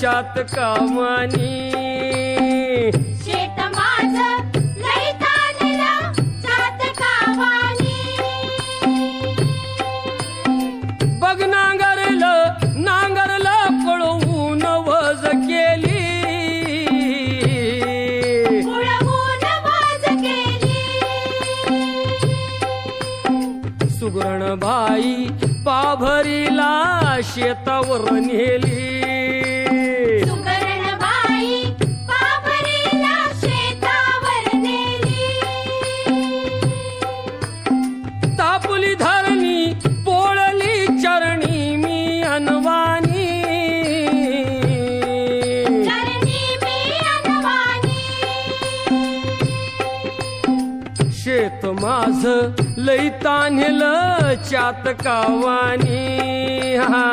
चात कामानी. शेत माझं लई ताणलं जात कामानी. बघ नांगरलं नांगरलं पळवून वज केली. सुगरण बाई पाभरीला शेतावर नेली. शेत माझ लई तान्हिल चातकावानी. हा